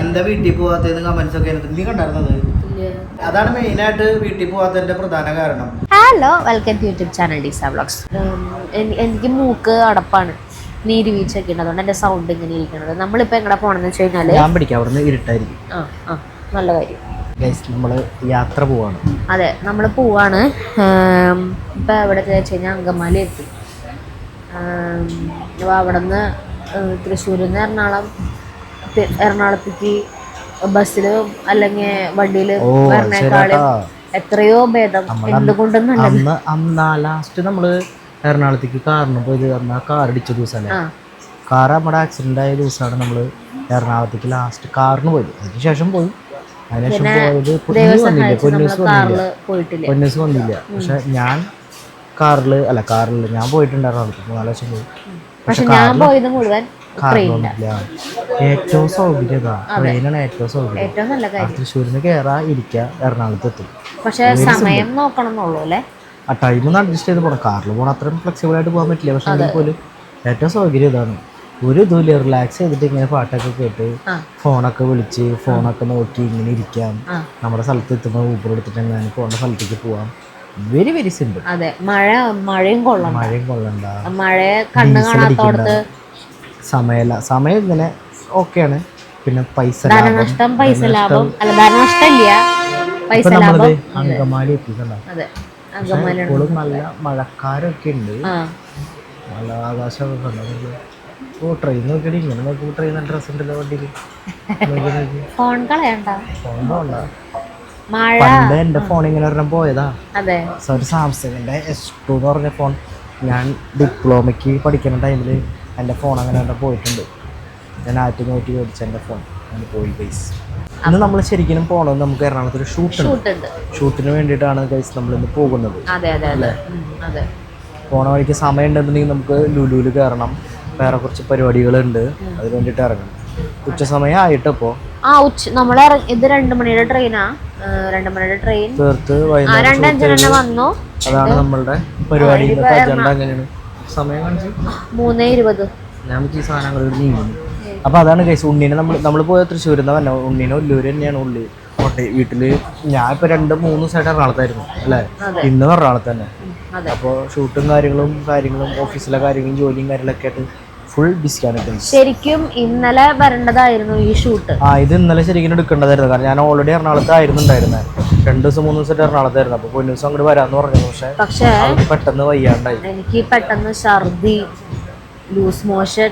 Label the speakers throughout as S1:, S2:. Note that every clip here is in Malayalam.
S1: എന്താ വീട്ടിൽ പോവാത്തത് കമന്റ്സ് ഒക്കെ. നീ കണ്ടായിരുന്നത്? അതാണ് മെയിൻ ആയിട്ട് വീട്ടിൽ പോവാത്തതിന്റെ പ്രധാന കാരണം.
S2: Hello welcome to YouTube channel Disa vlogs എനിക്ക് മൂക്ക് അടപ്പാണ്. നീര് വീഴ്ചയൊക്കെ ഉണ്ട്. അതുകൊണ്ട് എന്റെ സൗണ്ട് ഇങ്ങനെ ഇരിക്കുന്നത് നമ്മളിപ്പോ എങ്ങനെ പോകണമെന്ന് വെച്ച് കഴിഞ്ഞാൽ
S1: ഞാൻ പിടിക്കാം. അവിടുന്ന് ഇരുട്ടായിരിക്കും.
S2: ആ ആ നല്ല കാര്യം.
S1: ഗൈസ് നമ്മൾ യാത്ര പോവാണ്.
S2: അതെ നമ്മൾ പോവാണ്. ഇപ്പൊ എവിടെ വെച്ച് കഴിഞ്ഞാൽ അങ്കമാലി എത്തി. അപ്പോൾ അവിടെ നിന്ന് തൃശ്ശൂരിൽ നിന്ന് എറണാകുളം എറണാകുളത്തേക്ക് ബസ്സിൽ അല്ലെങ്കിൽ വണ്ടിയിൽ
S1: ഓ,
S2: വരണേക്കാളും
S1: ശരിയാട്ടാ.
S2: എത്രയോ ഭേദം
S1: നമ്മൾ
S2: എന്തുകൊണ്ടെന്നുള്ളത്
S1: അന്ന് ലാസ്റ്റ് നമ്മൾ എറണാകുളത്തേക്ക് കാറിന് പോയത് അന്ന് ആ കാർ ഇടിച്ച ദിവസമല്ലേ കാർ നമ്മുടെ ആക്സിഡന്റ് ആയ ദിവസമാണ് നമ്മൾ എറണാകുളത്തേക്ക് ലാസ്റ്റ് കാറിന് പോയത്. അതിനുശേഷം പോയി. അതിനുശേഷം പോയത് പൊന്നൂസ് വന്നില്ല? പൊന്നൂസ് വന്നില്ല?
S2: കാറിൽ പോയിട്ടില്ല.
S1: പൊന്നൂസ് വന്നില്ല. പക്ഷെ ഞാൻ കാറിൽ അല്ല കാറിൽ ഞാൻ പോയിട്ടുണ്ട് എറണാകുളത്ത് മൂന്നാൽ വർഷം പോയി.
S2: പക്ഷെ ഞാൻ പോയത് മുഴുവൻ
S1: ഏറ്റവും സൗകര്യം ട്രെയിനാണ് ഏറ്റവും സൗകര്യം. നിന്ന് കയറാ ഇരിക്കുക എറണാകുളത്ത് എത്തും
S2: പക്ഷേ സമയം നോക്കണം എന്നുള്ളൂ അല്ലേ?
S1: ആ ടൈം ഒന്ന് അഡ്ജസ്റ്റ് ചെയ്ത് പോകണം കാറിൽ പോകണം അത്രയും ഫ്ലെക്സിബിൾ ആയിട്ട് പോകാൻ പറ്റില്ല. പക്ഷെ അതിൽ പോലും ഏറ്റവും സൗകര്യം ഇതാണ്. ഒരു ഇതുമില്ല. റിലാക്സ് ചെയ്തിട്ട് ഇങ്ങനെ പാട്ടൊക്കെ കേട്ട് ഫോണൊക്കെ വിളിച്ച് ഫോണൊക്കെ നോക്കി ഇങ്ങനെ ഇരിക്കാം. നമ്മുടെ സ്ഥലത്ത് എത്തുമ്പോൾ ഊബർ എടുത്തിട്ട് ഞാൻ പോകേണ്ട സ്ഥലത്തേക്ക് പോവാം. വെരി വെരി സിമ്പിൾ
S2: അതെ. മഴ മഴയും കൊള്ളണ്ട.
S1: മഴയും കൊള്ളണ്ട.
S2: മഴയെ കണ്ണ് കാണാത്തോടത്ത്
S1: സമയല്ല സമയം ഇങ്ങനെ ഓക്കെയാണ്. പിന്നെ പൈസ
S2: ധനനഷ്ടം പൈസ ലാഭം. അല്ല ധനനഷ്ടമില്ല. പൈസ ലാഭം.
S1: അങ്കമാലി എത്തിയിട്ടുണ്ടാവും നല്ല മഴക്കാരൊക്കെ ഉണ്ട്. നല്ല ആകാശമൊക്കെ കണ്ടു ഓ ട്രെയിൻ നോക്കിയിട്ട് ഇങ്ങനെ നോക്കുമ്പോൾ ട്രെയിൻ ഡ്രസ് ഉണ്ടല്ലോ വണ്ടിയിൽ
S2: ഫോൺ കളയണ്ട.
S1: ഫോൺ
S2: മഴ.
S1: പണ്ട് എന്റെ ഫോൺ ഇങ്ങനെ ഒരെണ്ണം പോയതാ. ഒരു സാംസങ്ങിന്റെ എസ് ടു എന്ന് പറഞ്ഞ ഫോൺ. ഞാൻ ഡിപ്ലോമയ്ക്ക് പഠിക്കുന്ന ടൈമിൽ എന്റെ ഫോൺ അങ്ങനെ തന്നെ പോയിട്ടുണ്ട്. ഞാൻ ആയിരത്തി നോറ്റി മേടിച്ച എന്റെ ഫോൺ അങ്ങനെ പോയി ഗൈസ് ഇന്ന് നമ്മൾ ശരിക്കും പോകണത് നമുക്ക് എറണാകുളത്ത് ഒരു ഷൂട്ട് ഉണ്ട്.
S2: ഷൂട്ട് ഉണ്ട്
S1: ഷൂട്ടിന് വേണ്ടിയിട്ടാണ് ഗൈസ് നമ്മൾ ഇന്ന് പോകുന്നത്. പോണ വഴിക്ക് സമയം ഉണ്ടെന്നുണ്ടെങ്കിൽ നമുക്ക് ലുലുവിൽ കയറണം വേറെ കുറച്ച് പരിപാടികളുണ്ട്. അതിന് വേണ്ടിയിട്ട് ഇറങ്ങണം. ഉച്ച സമയം ആയിട്ട് ഇപ്പോൾ
S2: ആ ഉച്ച നമ്മൾ ഇത് രണ്ട് മണിയുടെ ട്രെയിനാ രണ്ട് മണിയുടെ ട്രെയിൻ
S1: തീർത്ത് വൈകുന്നേരം
S2: വന്നു.
S1: അതാണ് നമ്മളുടെ പരിപാടി അജണ്ട അങ്ങനെയാണ് സമയം കാണിച്ച്.
S2: മൂന്ന് ഇരുപത്.
S1: നമുക്ക് ഈ സാധനങ്ങൾ നീങ്ങുന്നു അപ്പൊ അതാണ് കേസ് ഉണ്ണീനെ നമ്മൾ നമ്മൾ പോയ തൃശ്ശൂരിൽ നിന്ന് തന്നെ ഉണ്ണീനെ ഉള്ളൂര് തന്നെയാണ് ഉള്ളി. കോട്ടെ വീട്ടിൽ ഞാൻ ഇപ്പൊ രണ്ട് മൂന്ന് ദിവസമായിട്ട് എറണാകുളത്തായിരുന്നു അല്ലേ? ഇന്ന് എറണാകുളത്ത് തന്നെ.
S2: അപ്പൊ
S1: അപ്പോൾ ഷൂട്ടും കാര്യങ്ങളും കാര്യങ്ങളും ഓഫീസിലെ കാര്യങ്ങളും ജോലിയും കാര്യങ്ങളൊക്കെ ആയിട്ട് ഫുൾ ബിസിയാണ്
S2: ശരിക്കും ഇന്നലെ വരേണ്ടതായിരുന്നു ഈ ഷൂട്ട്
S1: ആ ഇത് ഇന്നലെ ശരിക്കും എടുക്കേണ്ടതായിരുന്നു. കാരണം ഞാൻ ഓൾറെഡി എറണാകുളത്തായിരുന്നു ഉണ്ടായിരുന്നത് രണ്ട് ദിവസം മൂന്ന് ദിവസം എറണാകുളത്തായിരുന്നു. അപ്പോൾ പൊന്നു ദിവസം അങ്ങോട്ട് വരാന്ന് പറഞ്ഞു പക്ഷേ
S2: പക്ഷേ
S1: പെട്ടെന്ന് വയ്യാണ്ടായി.
S2: എനിക്ക് പെട്ടെന്ന് ഛർദി ലൂസ് മോഷൻ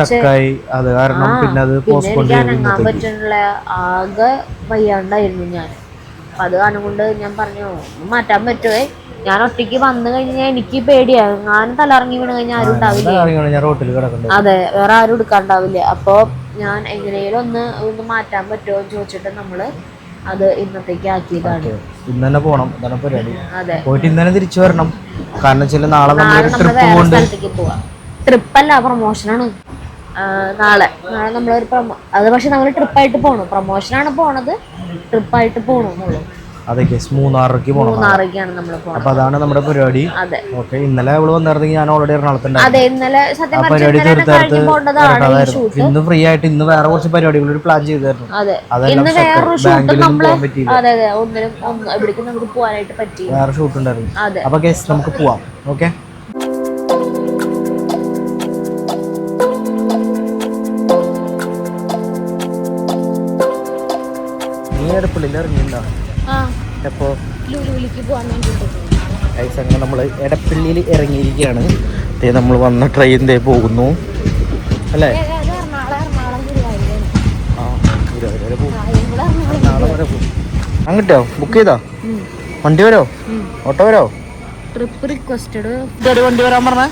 S1: സ്റ്റക്കായി അത് കാരണം പിന്നെ അത് പോസ്റ്റ്പോൺ
S2: അനങ്ങാൻ
S1: ഇന്നത്തേക്ക്
S2: ആകെ വയ്യാണ്ടായിരുന്നു ഞാൻ. അപ്പൊ അത് കാരണം കൊണ്ട് ഞാൻ പറഞ്ഞു മാറ്റാൻ പറ്റുമേ ഞാൻ ഒറ്റയ്ക്ക് വന്നു കഴിഞ്ഞാൽ എനിക്ക് പേടിയാകും ഞാൻ തലറങ്ങി വീണ് കഴിഞ്ഞാൽ ആരും ഉണ്ടാവില്ല? അതെ വേറെ ആരും എടുക്കാണ്ടാവില്ല? അപ്പോൾ ഞാൻ എങ്ങനെയും ഒന്ന് ഒന്ന് മാറ്റാൻ പറ്റുമോ എന്ന് ചോദിച്ചിട്ട് നമ്മൾ അത് ഇന്നത്തേക്ക് ആക്കിയതാണ്.
S1: ഇന്ന് തന്നെ പോണം. ഇതാണ് പരിപാടി.
S2: അതെ.
S1: പോയിട്ട് ഇന്ന് തന്നെ തിരിച്ചു വരണം. കാരണം വെച്ചാൽ നാളെ
S2: നമ്മൾ
S1: ട്രിപ്പ് കൊണ്ട്
S2: ട്രിപ്പല്ല പ്രൊമോഷനാണ് നാളെ. നാളെ നമ്മളൊരു പ്രൊമോ അത് പക്ഷെ നമ്മൾ ട്രിപ്പായിട്ട് പോകണം പ്രൊമോഷനാണ് പോണത്. ട്രിപ്പായിട്ട് പോകണമെന്നുള്ളൂ
S1: അതെ കേസ്
S2: പോകണം
S1: അപ്പൊ അതാണ് നമ്മുടെ പരിപാടി. ഓക്കെ ഇന്നലെ അവൾ വന്നിരുന്നെങ്കിൽ ഞാൻ ഓൾറെഡി എറണാകുളത്തുണ്ടായിരുന്നു ആ പരിപാടി വരേണ്ടതായിരുന്നു. ഇന്ന് ഫ്രീ ആയിട്ട് ഇന്ന് വേറെ കുറച്ച് പരിപാടികൾ പ്ലാൻ ചെയ്തായിരുന്നു
S2: അതെ.
S1: അതെല്ലാം ബാങ്കിലൊന്നും പോകാൻ പറ്റിയില്ല. വേറെ ഷൂട്ട് ഉണ്ടായിരുന്നു. അപ്പൊ ഗസ്റ്റ് നമുക്ക് പോവാം. ഓക്കെ? നീ എടപ്പള്ളിയിൽ ഇറങ്ങിയിട്ടുണ്ടോ ഗൈസ് അങ്ങനെ നമ്മൾ എടപ്പള്ളിയിൽ ഇറങ്ങിയിരിക്കുകയാണ്. ദേ നമ്മൾ വന്ന ട്രെയിൻ ദേ പോകുന്നു. അല്ലേ? അങ്ങോട്ടോ? ബുക്ക് ചെയ്തോ? വണ്ടി വരോ? ഓട്ടോ വരോ?
S2: ട്രിപ്പ് റിക്വസ്റ്റഡ്
S1: വണ്ടി വരാൻ പറഞ്ഞ.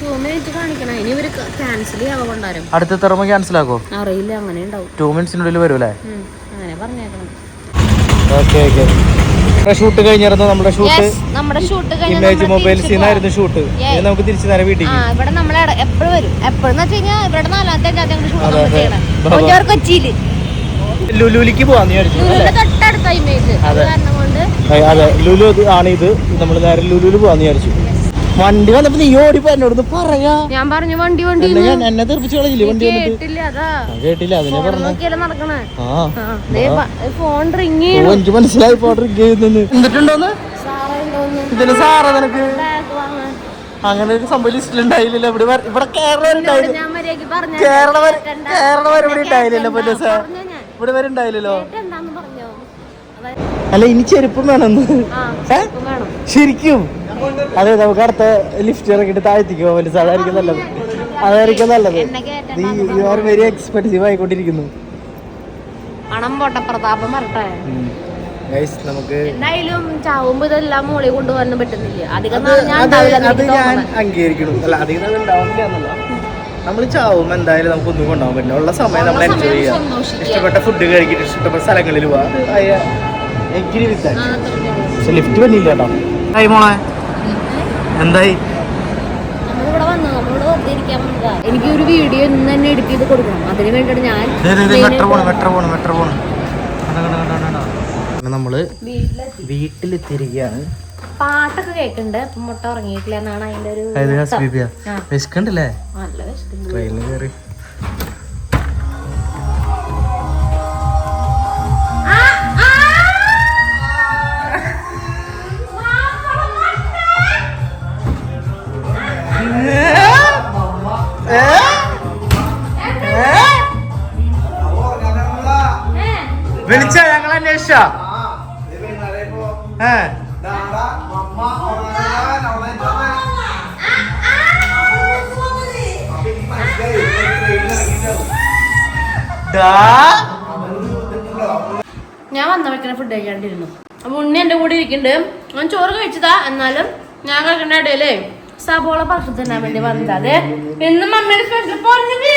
S2: ടൂ മിനിറ്റ് കാണിക്കണം. ഇനി ഇവർ ക്യാൻസൽ ചെയ്യാവോ കൊണ്ടാരും
S1: അടുത്ത തെറമ ക്യാൻസൽ ആക്കോ?
S2: അറിയില്ല അങ്ങനെ ഉണ്ടാവും.
S1: ടൂ മിനിറ്റ്സിനുള്ളിൽ വരും അല്ലേ
S2: അങ്ങനെ പറഞ്ഞേക്കണം.
S1: ഓക്കെ ഓക്കെ ഷൂട്ട് കഴിഞ്ഞിരുന്നു നമ്മുടെ ഷൂട്ട്
S2: നമ്മുടെ ഷൂട്ട്
S1: ഇമേജ് മൊബൈൽസിൽ നിന്നായിരുന്നു ഷൂട്ട് നമുക്ക് തിരിച്ചു നേരെ വീട്ടിൽ
S2: ഇവിടെ നമ്മൾ എപ്പോഴും വരും. എപ്പോഴും ഇവിടെ നാലാമത്തെ അഞ്ചാമത്തെ ഷൂട്ട് കൊച്ചിയിൽ.
S1: ലുലുലിക്ക് പോവാന്ന് വിചാരിച്ചു
S2: അത്.
S1: ലുലു ആണ് ഇത്. നമ്മൾ നേരെ ലുലുൽ പോവാന്ന് വിചാരിച്ചു വണ്ടി വന്നപ്പോ നീ ഓടിപ്പോ എന്നോട് പറയാ.
S3: ഞാൻ പറഞ്ഞു വണ്ടി വണ്ടി
S1: എന്നെ ഞാൻ- എന്നെ തെറിപ്പിച്ച് കളയില്ലേ? വണ്ടി
S3: കേട്ടില്ല അതാ.
S1: കേട്ടില്ല അതിനെ
S3: പറഞ്ഞു
S1: പറഞ്ഞ.
S3: നോക്കിയാലേ നടക്കണേ?
S1: ആ
S3: ആ, ദേ ഫോൺ റിങ്
S1: ചെയ്യുന്നുണ്ടോന്ന് എനിക്ക് മനസ്സിലായി ഫോൺ ഡ്രിങ്ക് ചെയ്യുന്നെന്ന്. എന്നിട്ടുണ്ടോന്ന് ഇതിന് സാറാ നിനക്ക്? അങ്ങനെ ഒരു സംഭവം ലിസ്റ്റിൽ ഉണ്ടായില്ലല്ലോ. ഇവിടെ ഇവിടെ കേരള കേരളം കേരളം വരെ ഇവിടെ ഉണ്ടായില്ലല്ലോ പൊന്നു സാർ ഇവിടെ വരെ ഉണ്ടായില്ലല്ലോ. അല്ല ഇനി ചെരുപ്പം വേണമെന്ന്
S3: വേണം.
S1: ശരിക്കും. അതെ നമുക്ക് അടുത്ത ലിഫ്റ്റ് ഇറക്കിയിട്ട് താഴ്ത്തിക്ക് പോകാൻ അതായിരിക്കും നല്ലത്. അതായിരിക്കും നല്ലത്. നീ യു ആർ വെരി എക്സ്പെൻസീവ് ആയിക്കൊണ്ടിരിക്കുന്നു.
S3: പണം പോട്ടെ പ്രതാപം വരട്ടെ
S1: ഗൈസ് നമുക്ക്
S3: എന്തായാലും ചാവുമ്പോ ഇതെല്ലാം മോളിൽ കൊണ്ടുപോകാൻ പറ്റുന്നില്ല. അധികം
S1: അത്
S3: ഞാൻ.
S1: അംഗീകരിക്കണം അല്ല അധികം നാൾ ഉണ്ടാവില്ല എന്നല്ല. നമ്മൾ ചാവും എന്തായാലും നമുക്ക് ഒന്നും കൊണ്ടുപോകാൻ പറ്റില്ല. ഉള്ള സമയം നമ്മൾ എൻജോയ് ചെയ്യാം. ഇഷ്ടപ്പെട്ട ഫുഡ് കഴിക്കിട്ട് ഇഷ്ടപ്പെട്ട സ്ഥലങ്ങളിൽ പോവാം. ലിഫ്റ്റ് വന്നില്ല കേട്ടോ. മോളെ. എന്തായി?
S3: എനിക്ക് ഒരു വീഡിയോ ഇന്ന് തന്നെ എഡിറ്റ് ചെയ്ത് കൊടുക്കണം. അതിന് വേണ്ടിയിട്ട് ഞാൻ
S1: നമ്മൾ
S3: വീട്ടിൽ
S1: തിരികെയാണ്
S3: പാട്ടൊക്കെ കേൾക്കുന്നുണ്ട് മുട്ട ഉറങ്ങിയിട്ടില്ല എന്നാണ് അതിന്റെ ഒരു
S1: വിശക്കണ്ടല്ലേ. ട്രെയിനിൽ കയറി. ഏ.
S3: ഞാൻ വന്ന വയ്ക്കുന്ന ഫുഡ് കഴിക്കാണ്ടിരുന്നു. അപ്പൊ ഉണ്ണി എന്റെ കൂടെ ഇരിക്കുന്നുണ്ട്. ഞാൻ ചോറ് കഴിച്ചതാ. എന്നാലും ഞാൻ കഴിക്കേണ്ട ഇടയിലേ സബോള ഭക്ഷണം തിന്നാൻ വേണ്ടി വന്നതാ. ഇന്ന് മമ്മിയുടെ സ്പെഷ്യൽ പറഞ്ഞത്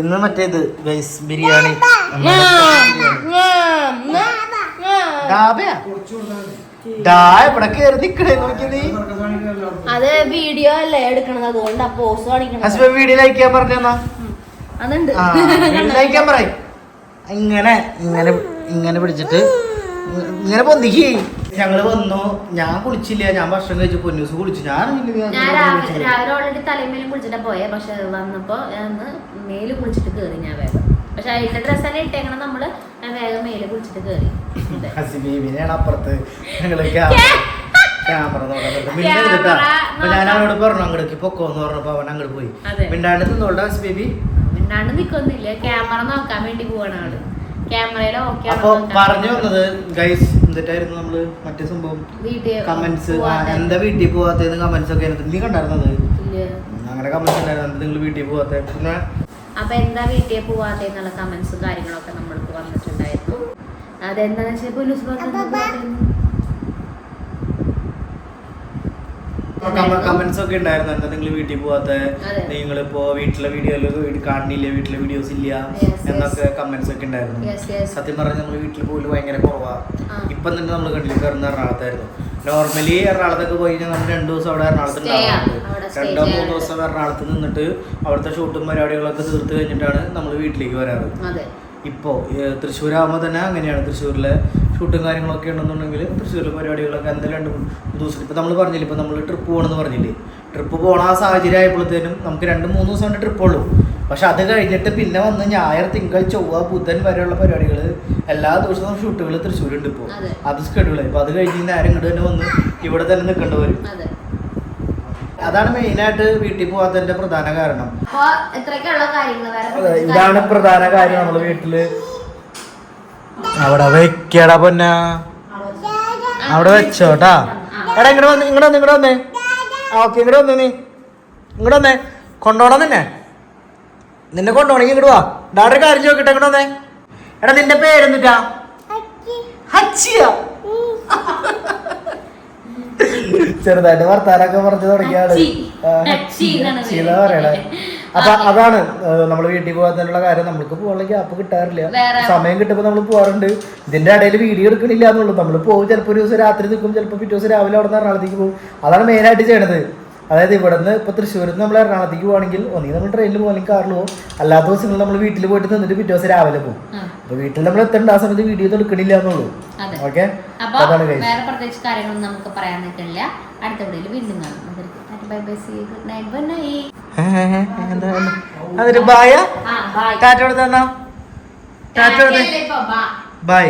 S1: ഇന്ന് മറ്റേത് ഗൈസ് ബിരിയാണി.
S3: അത് വീഡിയോ അല്ലേ എടുക്കണത്? അതുകൊണ്ട് ആ പോസ് കാണിക്കണം
S1: ഹസ്ബൻഡ് വീഡിയോ ലൈക്ക് ചെയ്യാൻ പറഞ്ഞാ
S3: അതുണ്ട്.
S1: ആ ലൈക്ക് ചെയ്യാൻ പറയും. ഇങ്ങനെ ഇങ്ങനെ ഇങ്ങനെ പിടിച്ചിട്ട് ഇങ്ങനെ പൊന്തിക്ക്. ഞങ്ങൾ വന്നു. ഞാൻ കുളിച്ചില്ല. ഞാൻ ഭക്ഷണം കഴിച്ചു. പൊന്നൂസ് കുളിച്ചു. ഞാൻ
S3: രാവിലെ ഓൾറെഡി തലമേലും കുളിച്ചിട്ടാ പോയെ. പക്ഷെ വന്നപ്പോ മേൽ കുളിച്ചിട്ട് കേറി ഞാൻ വേഗം. പക്ഷെ അതിന്റെ ഡ്രസ് തന്നെ ഇട്ടേക്കണം നമ്മൾ വേഗം മേലെ കുളിച്ചിട്ട് അതെ.
S1: ഹസിബീബിനെയാണ് അപ്പുറത്ത്. ഞങ്ങൾ ക്യാമറ ഞാൻ അവനോട് പറഞ്ഞു അങ്ങോട്ട് പൊക്കോന്ന് പറഞ്ഞപ്പോ അവൻ അങ്ങോട്ട് പോയി. മിണ്ടാണ്ട് നിന്നോളൂ ഹസിബീബി
S3: മിണ്ടാണ്ട് നിക്കൊന്നില്ല ക്യാമറ നോക്കാൻ വേണ്ടി പോവാണ് ആൾ.
S1: അപ്പൊ പറഞ്ഞു വന്നത് ഗൈസ് എന്നിട്ടായിരുന്നു നമ്മൾ മറ്റേ സംഭവം? കമന്റ്സ്. എന്താ വീട്ടിൽ പോവാത്തേന്ന് കമന്റ്സ് ഒക്കെ. നീ കണ്ടായിരുന്നത്. അങ്ങനെ കമന്റ്സ് ഉണ്ടായിരുന്നു. നിങ്ങൾ വീട്ടിൽ പോവാത്ത? പിന്നെ
S3: അപ്പൊ എന്താ വീട്ടിൽ പോവാതെ എന്നുള്ള കമന്റ്സും കാര്യങ്ങളൊക്കെ നമ്മൾക്ക് വന്നിട്ടുണ്ടായിരുന്നു. അതെന്താന്ന് വെച്ചാൽ പോലീസ്
S1: കമന്റ്സ് ഒക്കെ ഉണ്ടായിരുന്നു. എന്താ നിങ്ങൾ വീട്ടിൽ പോവാത്ത?
S3: നിങ്ങൾ
S1: നിങ്ങളിപ്പോ വീട്ടിലെ വീഡിയോ കാണില്ല? വീട്ടിലെ വീഡിയോസ് ഇല്ല?
S3: Yes, yes.
S1: എന്നൊക്കെ കമന്റ്സ് ഒക്കെ ഉണ്ടായിരുന്നു. സത്യം പറഞ്ഞാൽ നമ്മൾ വീട്ടിൽ പോലും ഭയങ്കര കുറവാ. ഇപ്പം തന്നെ നമ്മൾ കണ്ടില്ല? കയറുന്ന എറണാകുളത്തായിരുന്നു നോർമലി എറണാകുളത്തൊക്കെ പോയി കഴിഞ്ഞാൽ നമ്മൾ രണ്ടു ദിവസം അവിടെ എറണാകുളത്ത്. ഉണ്ടാവാറുണ്ട് രണ്ടോ മൂന്നോ ദിവസം എറണാകുളത്ത് നിന്നിട്ട് അവിടുത്തെ ഷൂട്ടും പരിപാടികളൊക്കെ തീർത്ത് കഴിഞ്ഞിട്ടാണ് നമ്മൾ വീട്ടിലേക്ക് വരാറ്. ഇപ്പോൾ തൃശ്ശൂരാകുമ്പോൾ തന്നെ അങ്ങനെയാണ്. തൃശ്ശൂരിലെ ഷൂട്ടും കാര്യങ്ങളൊക്കെ ഉണ്ടെന്നുണ്ടെങ്കിൽ തൃശ്ശൂരിലെ പരിപാടികളൊക്കെ എന്തായാലും രണ്ട് മൂന്ന് ദിവസം. ഇപ്പോൾ നമ്മൾ പറഞ്ഞില്ല ഇപ്പോൾ നമ്മൾ ട്രിപ്പ് പോകണമെന്ന് പറഞ്ഞില്ലേ? ട്രിപ്പ് പോകണ ആ സാഹചര്യം ആയപ്പോഴത്തേനും നമുക്ക് രണ്ട് മൂന്ന് ദിവസം കൊണ്ട് ട്രിപ്പ് ഉള്ളൂ. പക്ഷെ അത് കഴിഞ്ഞിട്ട് പിന്നെ വന്ന് ഞായർ തിങ്കൾ ചൊവ്വ ബുധൻ വരെയുള്ള പരിപാടികൾ എല്ലാ ദിവസവും ഷൂട്ടുകൾ തൃശ്ശൂരുണ്ട് ഇപ്പോൾ
S3: അതെ.
S1: സ്കെഡ്യൂളായി ഇപ്പോൾ അത് കഴിഞ്ഞ് നേരം ഇങ്ങോട്ട് തന്നെ വന്ന് ഇവിടെ തന്നെ നിൽക്കേണ്ടി വരും. അതാണ് മെയിനായിട്ട് വീട്ടിൽ പോവാത്തതിന്റെ പ്രധാന കാരണം. ഇതാണ് പ്രധാന കാര്യം നമ്മൾ വീട്ടിൽ. അവിടെ വെക്കടാ പൊന്ന. അവിടെ വെച്ചോട്ടാ. എടാ ഇങ്ങോട്ട് വന്ന് ഇങ്ങോട്ട് വന്ന് ഇങ്ങോട്ട് വന്നേ. ആ ഓക്കെ ഇങ്ങോട്ട് വന്നേ നീ. ഇങ്ങോട്ട് വന്നേ. കൊണ്ടോണം നിന്നെ. നിന്നെ കൊണ്ടോണെങ്കിൽ ഇങ്ങോട്ട് വാ. ഡാഡൊരു കാര്യം ചോദിക്കട്ടെ ഇങ്ങോട്ട് വന്നേ. എടാ നിന്റെ പേരെന്നിട്ടാ ഹച്ചിയ? ചെറുതായിട്ട് വർത്താനൊക്കെ പറഞ്ഞു തുടങ്ങിയാണ് പറയണേ? അപ്പൊ അതാണ് നമ്മൾ വീട്ടിൽ പോകാത്തതിനുള്ള കാര്യം. നമ്മൾക്ക് പോകാനുള്ള ഗ്യാപ്പ് കിട്ടാറില്ല. സമയം കിട്ടുമ്പോൾ നമ്മൾ പോകാറുണ്ട്. ഇതിന്റെ ഇടയിൽ വീഡിയോ എടുക്കണില്ല എന്നുള്ളൂ. നമ്മൾ പോകും ചിലപ്പോൾ ഒരു ദിവസം രാത്രി നിൽക്കും ചിലപ്പോൾ പിറ്റേ ദിവസം രാവിലെ അവിടെ നിന്ന് എറണാകുളത്തേക്ക് പോകും. അതാണ് മെയിനായിട്ട് ചെയ്യണത്. അതായത് ഇവിടുന്ന് ഇപ്പോൾ തൃശ്ശൂരിൽ നിന്ന് നമ്മൾ എറണാകുളത്തേക്ക് പോകുകയാണെങ്കിൽ ഒന്നുകിൽ നമ്മൾ ട്രെയിനിൽ പോകും അല്ലെങ്കിൽ കാറിൽ പോകും അല്ലാത്ത ദിവസങ്ങളിൽ നമ്മൾ വീട്ടിൽ പോയിട്ട് നിന്നിട്ട് പിറ്റേ ദിവസം രാവിലെ പോകും അപ്പൊ വീട്ടിൽ നമ്മൾ എത്തേണ്ട ആ സമയത്ത് വീഡിയോ എടുക്കണില്ല എന്നുള്ളൂ. ഓക്കെ? അതാണ്
S3: വേറെ പ്രത്യേകിച്ച് കാര്യങ്ങളൊന്നും നമുക്ക് പറയാൻ നിൽക്കില്ല അടുത്ത വീഡിയോയിൽ വീണ്ടും കാണാം.
S1: അതൊരു ബായ ടാറ്റ കൊടുത്തന്നാ ടാറ്റ കൊടുത്തേ
S4: ബൈ
S1: ബൈ